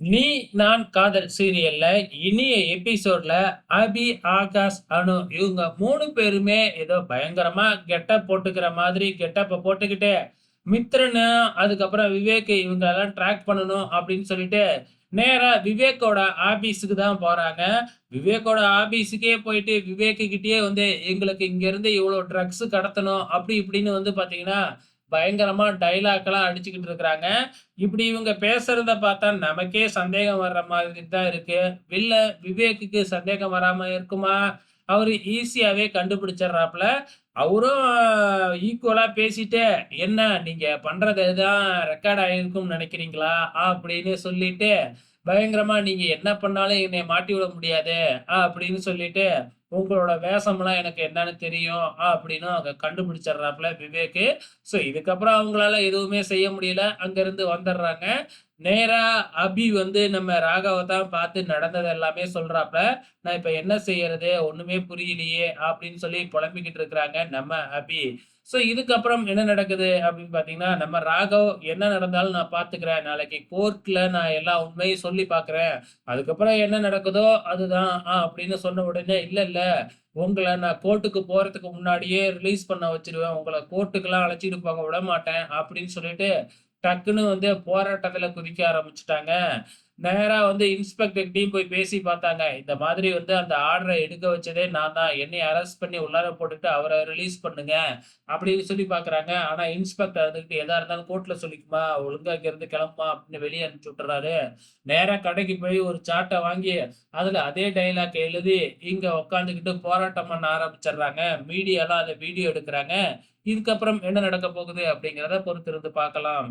நீ நான் காதல் சீரியல்ல இனிய எபிசோட்ல அபி ஆகாஷ் அனு இவங்க மூணு பேருமே ஏதோ பயங்கரமா கெட்டப் போட்டுக்கிற மாதிரி கெட்டப்ப போட்டுக்கிட்டு மித்ரனு அதுக்கப்புறம் விவேக் இவங்க எல்லாம் ட்ராக் பண்ணணும் அப்படின்னு சொல்லிட்டு நேரா விவேக்கோட ஆபீஸுக்கு தான் போறாங்க. விவேக்கோட ஆபீஸுக்கே போயிட்டு விவேக்கு கிட்டேயே வந்து எங்களுக்கு இங்க இருந்து இவ்வளவு ட்ரக்ஸ் கடத்தணும் அப்படி இப்படின்னு வந்து பாத்தீங்கன்னா பயங்கரமா டைலாக்கெல்லாம் அடிச்சுக்கிட்டு இருக்கிறாங்க. இப்படி இவங்க பேசுறத பார்த்தா நமக்கே சந்தேகம் வர்ற மாதிரி தான் இருக்கு. இல்ல விவேக்குக்கு சந்தேகம் வராம இருக்குமா? அவரு ஈஸியாவே கண்டுபிடிச்சிடுறாப்புல. அவரும் ஈக்குவலா பேசிட்டு என்ன நீங்க பண்றது தான் ரெக்கார்ட் ஆயிருக்கும்னு நினைக்கிறீங்களா? அப்படின்னு சொல்லிட்டு பயங்கரமா நீங்க என்ன பண்ணாலும் என்னை மாட்டி விட முடியாது. அப்படின்னு சொல்லிட்டு உங்களோட வேஷம்லாம் எனக்கு என்னன்னு தெரியும் அப்படின்னு அவங்க கண்டுபிடிச்சிடுறாப்புல விவேக்கு. ஸோ இதுக்கப்புறம் அவங்களால எதுவுமே செய்ய முடியல. அங்கேருந்து வந்துடுறாங்க. நேரா அபி வந்து நம்ம ராகவை தான் பார்த்து நடந்தது எல்லாமே சொல்றாப்ல நான் இப்போ என்ன செய்யறது? ஒன்றுமே புரியலையே அப்படின்னு சொல்லி புலம்பிக்கிட்டு இருக்கிறாங்க நம்ம அபி. ஸோ இதுக்கப்புறம் என்ன நடக்குது அப்படின்னு பார்த்தீங்கன்னா நம்ம ராகவ் என்ன நடந்தாலும் நான் பார்த்துக்கிறேன். நாளைக்கு கோர்ட்ல நான் எல்லா உண்மையும் சொல்லி பார்க்குறேன். அதுக்கப்புறம் என்ன நடக்குதோ அதுதான். அப்படின்னு சொன்ன உடனே இல்லை இல்லை. உங்களை நான் கோர்ட்டுக்கு போறதுக்கு முன்னாடியே ரிலீஸ் பண்ண வச்சிருவேன். உங்களை கோர்ட்டுக்கெல்லாம் அழைச்சிட்டு போக விட மாட்டேன். அப்படின்னு சொல்லிட்டு டக்குன்னு வந்து போராட்டத்துல குதிக்க ஆரம்பிச்சுட்டாங்க. நேரா வந்து இன்ஸ்பெக்டர்கிட்டையும் போய் பேசி பார்த்தாங்க. இந்த மாதிரி வந்து அந்த ஆர்டரை எடுக்க வச்சதே நான் தான். என்னை அரெஸ்ட் பண்ணி உள்ளார போட்டுட்டு அவரை ரிலீஸ் பண்ணுங்க அப்படின்னு சொல்லி பாக்குறாங்க ஆனா இன்ஸ்பெக்டர் வந்துகிட்டு எதா இருந்தாலும் கோர்ட்ல சொல்லிக்குமா? ஒழுங்கா இங்க இருந்து கிளம்புமா? அப்படின்னு வெளியே அனுப்பிச்சு விட்டுறாரு. நேரா கடைக்கு போய் ஒரு சாட்டை வாங்கி அதுல அதே டைலாக் எழுதி இங்க உட்காந்துக்கிட்டு போராட்டம் பண்ண ஆரம்பிச்சிடுறாங்க. மீடியாலாம் அதை வீடியோ எடுக்கிறாங்க. இதுக்கப்புறம் என்ன நடக்க போகுது அப்படிங்கிறத பொறுத்திருந்து பார்க்கலாம்.